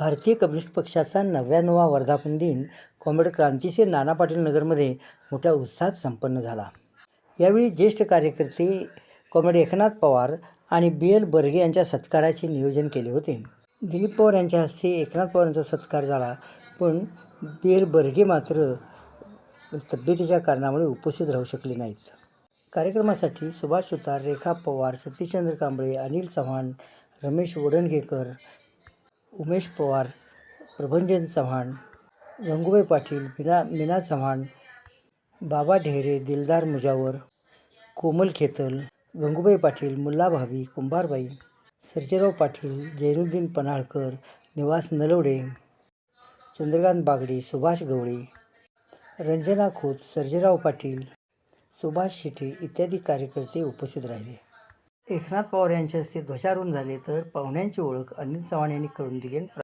भारतीय कम्युनिस्ट पक्षाचा नव्याण्णवा वर्धापन दिन कॉम्रेड क्रांतीचे नाना पाटील नगरमध्ये मोठ्या उत्साहात संपन्न झाला. यावेळी ज्येष्ठ कार्यकर्ते कॉम्रेड एकनाथ पवार आणि बी एल बर्गे यांच्या सत्काराचे नियोजन केले होते. दिलीप पवार यांच्या हस्ते एकनाथ पवार यांचा सत्कार झाला पण बी एल बर्गे मात्र तब्येतीच्या कारणामुळे उपस्थित राहू शकले नाहीत. कार्यक्रमासाठी सुभाष सुतार रेखा पवार सतीशचंद्र कांबळे अनिल चव्हाण रमेश वडणगेकर उमेश पवार प्रभंजन चव्हाण गंगूबाई पाटील मीना मीना चव्हाण बाबा ढेरे दिलदार मुजावर कोमल खेतल गंगूबाई पाटील मुल्ला भावी कुंभारबाई सर्जेराव पाटील जैनुद्दीन पन्हाळकर निवास नलवडे चंद्रकांत बागडे सुभाष गवळे रंजना खोत सर्जेराव पाटील सुभाष शेटे इत्यादी कार्यकर्ते उपस्थित राहिले. एकनाथ पवार यांच्या हस्ते ध्वजारोहण झाले तर पाहुण्यांची ओळख अनिल चव्हाण यांनी करून दिली